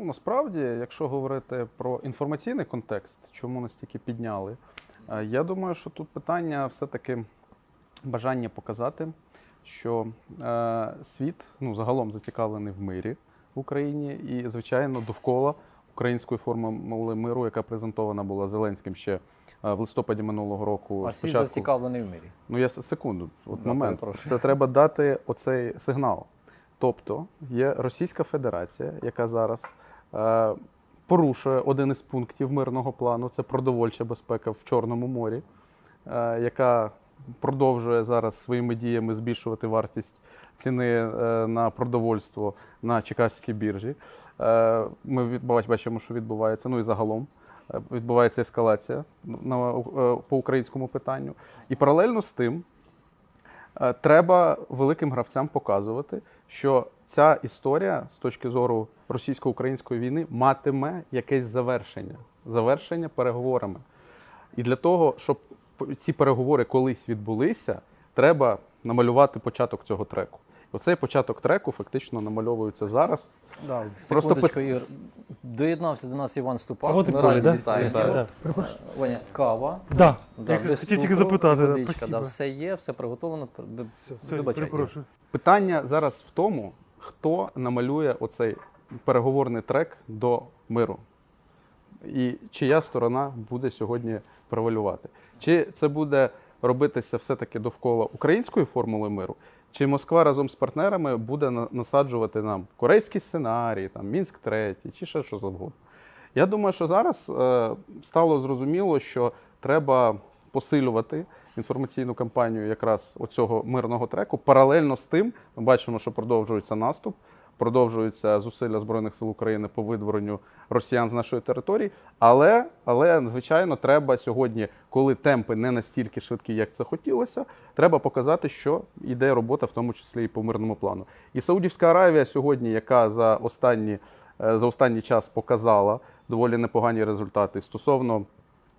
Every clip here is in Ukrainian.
Ну, насправді, якщо говорити про інформаційний контекст, чому настільки підняли, е, я думаю, що тут питання все-таки бажання показати, що е, світ ну, загалом зацікавлений в мирі в Україні і, звичайно, довкола української формули миру, яка презентована була Зеленським ще е, в листопаді минулого року. А світ спочатку- зацікавлений в мирі. Ну, я секунду, от момент. Це треба дати оцей сигнал. Тобто є Російська Федерація, яка зараз е, порушує один із пунктів мирного плану це продовольча безпека в Чорному морі, е, яка продовжує зараз своїми діями збільшувати вартість ціни е, на продовольство на Чикагській біржі. Е, ми бачимо, що відбувається. Ну і загалом е, відбувається ескалація на, е, по українському питанню. І паралельно з тим треба великим гравцям показувати, що ця історія з точки зору російсько-української війни матиме якесь завершення, завершення переговорами. І для того, щоб ці переговори колись відбулися, треба намалювати початок цього треку. Оцей початок треку фактично намальовується зараз. Да, Просто секундочку, Ігор. Доєднався до нас Іван Ступак. А Ми раді да? вітаємо. Вітаю. Да. Ваня, кава. Да. Да, Я без хотів тільки цукру, запитати, да, водичка, спасибо. да, все є, все приготовлено. Б- Все, все, Вибачай, Ігор. перепрошую. Питання зараз в тому, хто намалює оцей переговорний трек до миру. І чия сторона буде сьогодні превалювати? Чи це буде робитися все-таки довкола української формули миру, чи Москва разом з партнерами буде на- насаджувати нам корейський сценарій, там Мінськ третій, чи ще що завгодно? Я думаю, що зараз е, стало зрозуміло, що треба посилювати інформаційну кампанію якраз оцього мирного треку. Паралельно з тим, ми бачимо, що продовжується наступ, продовжуються зусилля Збройних сил України по видворенню росіян з нашої території. Але, але звичайно, треба сьогодні, коли темпи не настільки швидкі, як це хотілося, треба показати, що йде робота, в тому числі і по мирному плану. І Саудівська Аравія сьогодні, яка за останні е, за останній час показала доволі непогані результати стосовно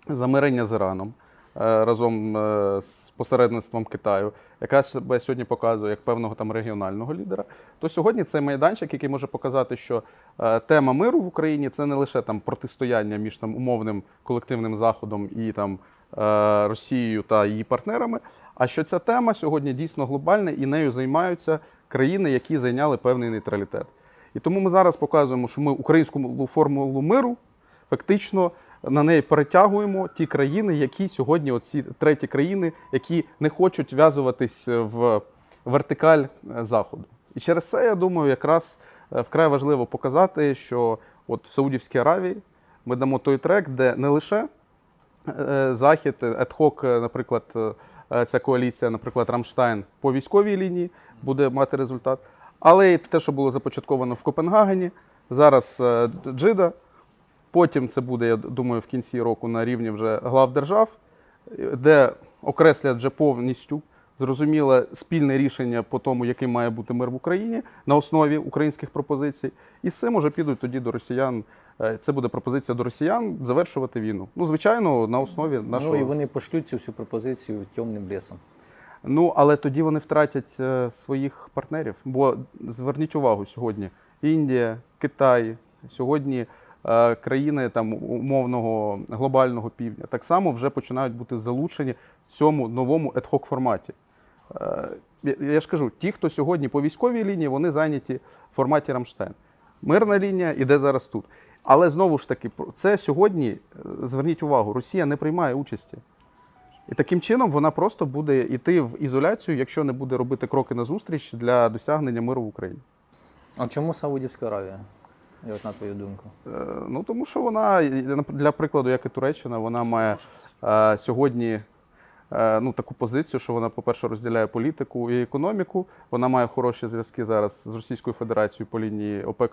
замирення з Іраном разом е, з посередництвом Китаю, яка себе сьогодні показує як певного там регіонального лідера. То сьогодні це майданчик, який може показати, що е, тема миру в Україні це не лише там протистояння між там умовним колективним заходом і там е, Росією та її партнерами. А що ця тема сьогодні дійсно глобальна і нею займаються країни, які зайняли певний нейтралітет. І тому ми зараз показуємо, що ми українську формулу миру фактично на неї перетягуємо ті країни, які сьогодні, оці треті країни, які не хочуть в'язуватись в вертикаль е, заходу. І через це я думаю, якраз е, вкрай важливо показати, що от в Саудівській Аравії ми дамо той трек, де не лише е, захід, адхок, е, наприклад, е, ця коаліція, наприклад, Рамштайн по військовій лінії буде мати результат, але і те, що було започатковано в Копенгагені, зараз е, Джида. Потім це буде, я думаю, в кінці року на рівні вже глав держав, де окреслять вже повністю зрозуміле спільне рішення по тому, яким має бути мир в Україні на основі українських пропозицій. І з цим уже підуть тоді до росіян. Е, Це буде пропозиція до росіян завершувати війну. Ну, звичайно, на основі нашого. Ну і вони пошлють цю всю пропозицію темним лісом. Ну, але тоді вони втратять е, своїх партнерів. Бо зверніть увагу сьогодні: Індія, Китай, сьогодні країни там умовного глобального півдня так само вже починають бути залучені в цьому новому ad-hoc форматі. Е, я, ж кажу, ті, хто сьогодні по військовій лінії, вони зайняті в форматі Рамштайн. Мирна лінія іде зараз тут. Але знову ж таки, це сьогодні, е, зверніть увагу, Росія не приймає участі. І таким чином вона просто буде йти в ізоляцію, якщо не буде робити кроки назустріч для досягнення миру в Україні. А чому Саудівська Аравія? І от на твою думку. Е, Ну тому що вона, для прикладу, як і Туреччина, вона має е, сьогодні е, ну, таку позицію, що вона, по-перше, розділяє політику і економіку. Вона має хороші зв'язки зараз з Російською Федерацією по лінії ОПЕК.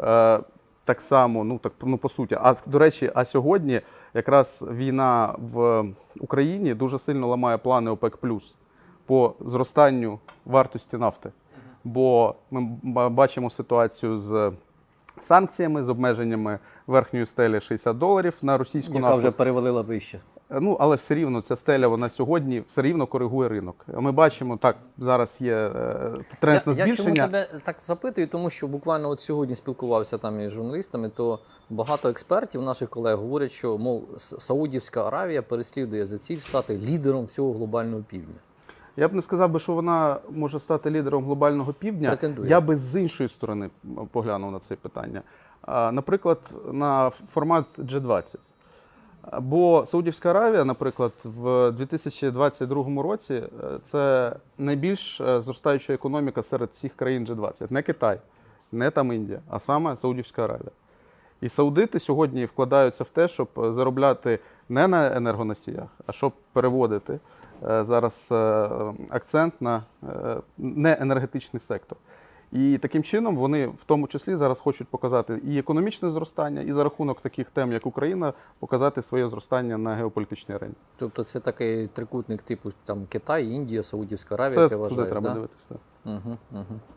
Е, так само, ну так ну по суті. А до речі, а сьогодні якраз війна в Україні дуже сильно ламає плани ОПЕК по зростанню вартості нафти. Бо ми бачимо ситуацію з санкціями, з обмеженнями верхньої стелі 60 доларів на російську Яка нафту. вже перевалила вище. Е, Ну, але все рівно ця стеля вона сьогодні все рівно коригує ринок. Ми бачимо, так зараз є е, тренд на я, я чому тебе так запитую, тому що буквально от сьогодні спілкувався там із журналістами, то багато експертів, наших колег, говорять, що мов С- Саудівська Аравія переслідує за ціль стати лідером всього глобального півдня. Я б не сказав би, що вона може стати лідером глобального півдня. Претендує. Я би з іншої сторони поглянув на це питання. Наприклад, на формат G20. Бо Саудівська Аравія, наприклад, в 2022 році е, це найбільш е, зростаюча економіка серед всіх країн G20. Не Китай, не там Індія, а саме Саудівська Аравія. І саудити сьогодні вкладаються в те, щоб заробляти не на енергоносіях, а щоб переводити е, зараз е, акцент на е, неенергетичний сектор. І таким чином вони в тому числі зараз хочуть показати і економічне зростання, і за рахунок таких тем, як Україна, показати своє зростання на геополітичній арені. Тобто це такий трикутник типу там Китай, Індія, Саудівська Аравія, Це ти туди вважаєш, треба да? дивитися. Угу, угу.